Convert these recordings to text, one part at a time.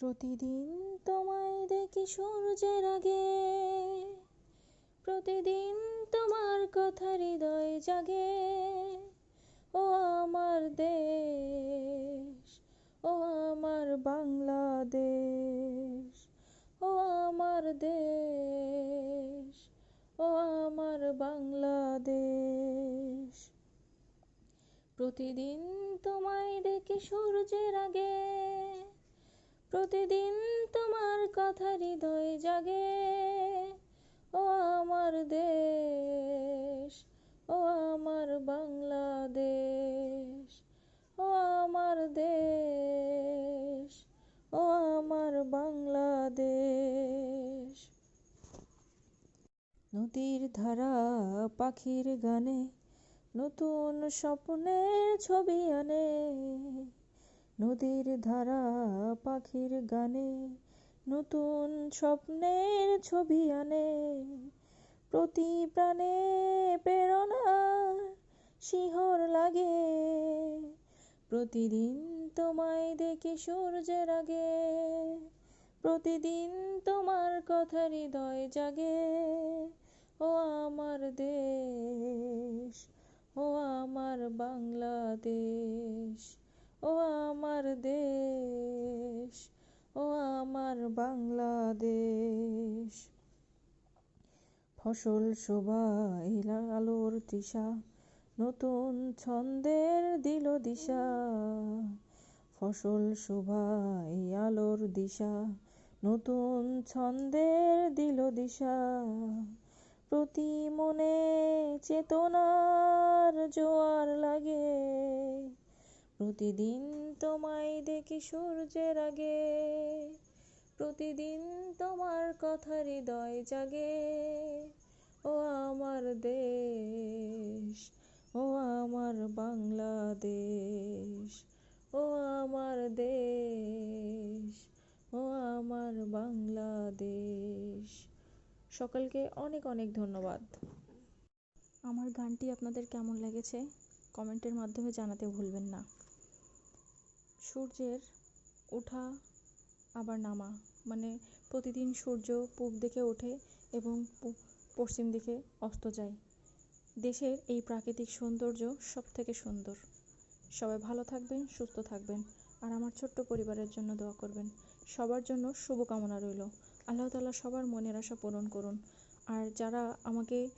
প্রতিদিন তোমায় দেখি সূর্যের আগে। প্রতিদিন তোমার কথা হৃদয় জাগে। ও আমার দেশ, ও আমার বাংলাদেশ, ও আমার দেশ, ও আমার বাংলাদেশ। প্রতিদিন তোমায় দেখি সূর্যের আগে। প্রতিদিন তোমার কথা হৃদয় জাগে। ও আমার দেশ, ও আমার বাংলাদেশ, ও আমার দেশ, ও আমার বাংলাদেশ। নদীর ধারা পাখির গানে নতুন স্বপ্নের ছবি আনে। নদীর ধারা পাখির গানে নতুন স্বপ্নের ছবি আনে। প্রতি প্রাণে প্রেরণার শিহর লাগে। প্রতিদিন তোমায় দেখি সূর্যের আগে। প্রতিদিন তোমার কথা হৃদয় জাগে। ও আমার দেশ, ও আমার বাংলাদেশ। ও আমার দেশ, ও আমার বাংলাদেশ। ফসল শোভাই আলোর তৃষা নতুন ছন্দের দিল দিশা। ফসল শোভাই আলোর দিশা, নতুন ছন্দের দিল দিশা। প্রতি মনে চেতনার জোয়ার লাগে। প্রতিদিন তোমায় দেখি সূর্যের আগে, প্রতিদিন তোমার কথা হৃদয় জাগে। ও আমার দেশ, ও আমার বাংলাদেশ, ও আমার দেশ, ও আমার বাংলাদেশ। সকলকে অনেক অনেক ধন্যবাদ। আমার গানটি আপনাদের কেমন লেগেছে? কমেন্টের মাধ্যমে জানাতে ভুলবেন না। সূর্যের ওঠা, আবার নামা। মানে প্রতিদিন সূর্য পূব দিকে ওঠে এবং পশ্চিম দিকে অস্ত যায়। দেশের এই প্রাকৃতিক সৌন্দর্য সব থেকে সুন্দর। সবাই ভালো থাকবেন, সুস্থ থাকবেন আর আমার ছোট্ট পরিবারের জন্য দোয়া করবেন। সবার জন্য শুভকামনা রইল। আল্লাহ তালা সবার মনের আশা পূরণ করুন। আর যারা আমাকে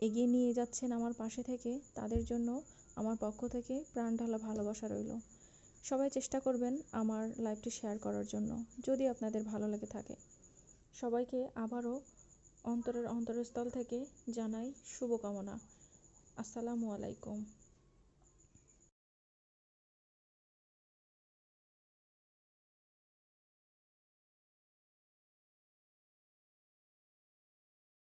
এগিয়ে নিয়ে যাচ্ছেন আমার পাশে থেকে, তাদের জন্য আমার পক্ষ থেকে প্রাণ ঢালা ভালোবাসা রইল। সবাই চেষ্টা করবেন আমার লাইভটি শেয়ার করার জন্য, যদি আপনাদের ভালো লেগে থাকে। সবাইকে আবারও অন্তরের অন্তরস্থল থেকে জানাই শুভকামনা। আসসালামু আলাইকুম।